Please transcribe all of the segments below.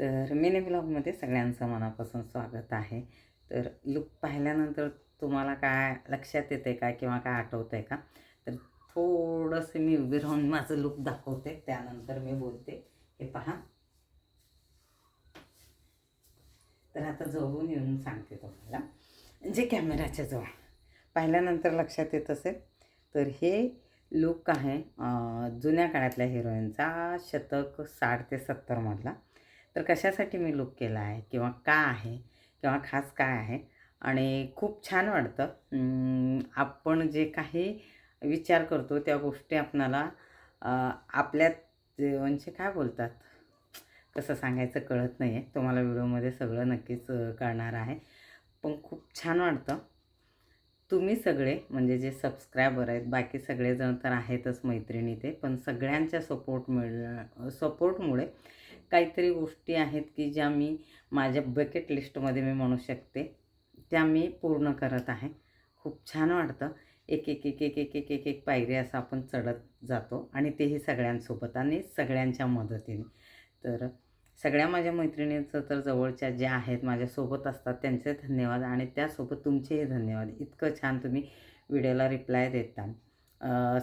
तर मिनी ब्लॉगमध्ये सगळ्यांचं मनापासून स्वागत आहे. तर लुक पाहिल्यानंतर तुम्हाला काय लक्षात येते का किंवा काय आठवतं आहे का? तर थोडंसं मी उभी राहून माझं लुक दाखवते त्यानंतर मी बोलते. हे पहा. तर आता जवळून येऊन सांगते तुम्हाला. जे कॅमेराच्या जवळ. पाहिल्यानंतर लक्षात येत असेल. तर हे लुक आहे जुन्या काळातल्या हिरोईनचा शतक साठ ते सत्तरमधला तर कशासाठी मी लुक केला आहे? किंवा का आहे? किंवा खास काय आहे? आणि खूप छान वाटतं. आपण जे काही विचार करतो त्या गोष्टी आपणाला आपल्यात म्हणजे काय बोलतात? कसं सांगायचं कळत नाही आहे तुम्हाला व्हिडिओमध्ये सगळं नक्कीच कळणार आहे. पण खूप छान वाटतं. तुम्ही सगळे म्हणजे जे सबस्क्रायबर आहेत बाकी सगळेजण तर आहेतच मैत्रिणी ते पण सगळ्यांच्या सपोर्ट मिळ सपोर्टमुळे काहीतरी गोष्टी आहेत की ज्या मी माझ्या बकेट लिस्टमध्ये मी म्हणू शकते. त्या मी पूर्ण करत आहे. खूप छान वाटतं. एक एक एक एक एक एक एक एक पायरी असं आपण चढत जातो आणि तेही सगळ्यांसोबत आणि सगळ्यांच्या मदतीने. तर सगळ्या माझ्या मैत्रिणींचं तर जवळच्या ज्या आहेत माझ्यासोबत असतात त्यांचे धन्यवाद आणि त्यासोबत तुमचेही धन्यवाद. इतकं छान तुम्ही व्हिडिओला रिप्लाय देता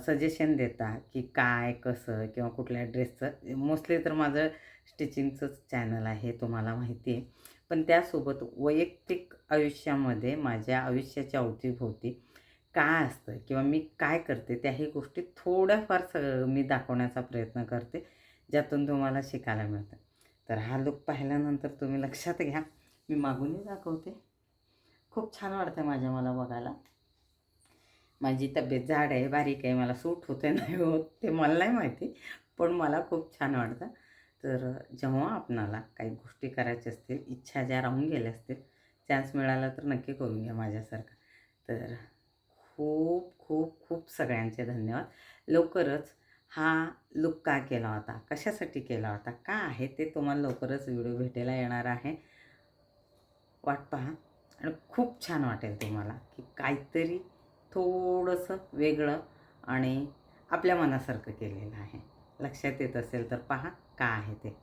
सजेशन देता की काय कसं किंवा कुठल्या ड्रेसचं मोस्टली तर माझं स्टिचिंगचंच चॅनल आहे तुम्हाला माहिती आहे. पण त्यासोबत वैयक्तिक आयुष्यामध्ये माझ्या आयुष्याच्या अवतीभोवती काय असतं किंवा मी काय करते त्याही गोष्टी थोड्याफार सगळं मी दाखवण्याचा प्रयत्न करते ज्यातून तुम्हाला शिकायला मिळतं. तर हा लुक पाहिल्यानंतर तुम्ही लक्षात घ्या. मी मागूनही दाखवते. खूप छान वाटतं माझ्या मला बघायला. माझी तब्येत जाड आहे बारीक आहे मला सूट होते नाही होत ते मला नाही माहिती पण मला खूप छान वाटतं. तर जेव्हा आपणाला काही गोष्टी करायच्या असतील इच्छा ज्या राहून गेल्या असतील चान्स मिळाला तर नक्की करून घ्या माझ्यासारखा. तर खूप खूप खूप सगळ्यांचे धन्यवाद. लवकरच हा लुक का केला होता कशासाठी केला होता का आहे ते तुम्हाला लवकरच व्हिडिओ भेटायला येणार आहे. वाट पहा. आणि खूप छान वाटेल तुम्हाला की काहीतरी थोडंसं वेगळं आणि आपल्या मनासारखं केलेलं आहे. लक्षात येत असेल तर पहा का आहे ते.